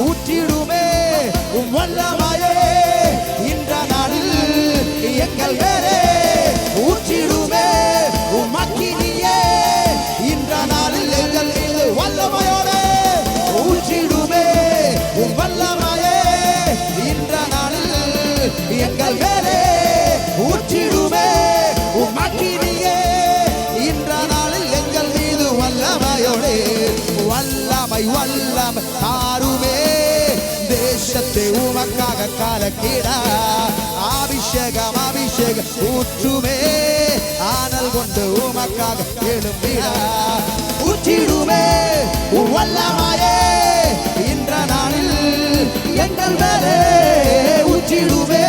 ஊற்றிடுமே உம் வல்லமையே. இந்த நாளில் எங்கள் மேலே ஊற்றிடுமே உம் அக்கினியே இந்த நாளில் எங்கள் மீது வல்லமையோடு ஊற்றிடுமே உம் வல்லமையே. இந்த நாளில் எங்கள் மேலே ஊற்றிடுமே உம் அக்கினியே இந்த நாளில் எங்கள் மீது வல்லமையோடு வல்லமை வல்லமை தாருமே. தேசத்தை உமக்காக கலக்கிடா. அபிஷேகம் அபிஷேகம் ஊற்றுமே. ஆனல் கொண்டு உமக்காக எழும்பிடா ஊற்றிடுமே வல்லமாயே. இன்ற நாளில் எங்கள் மேலே ஊற்றிடுமே.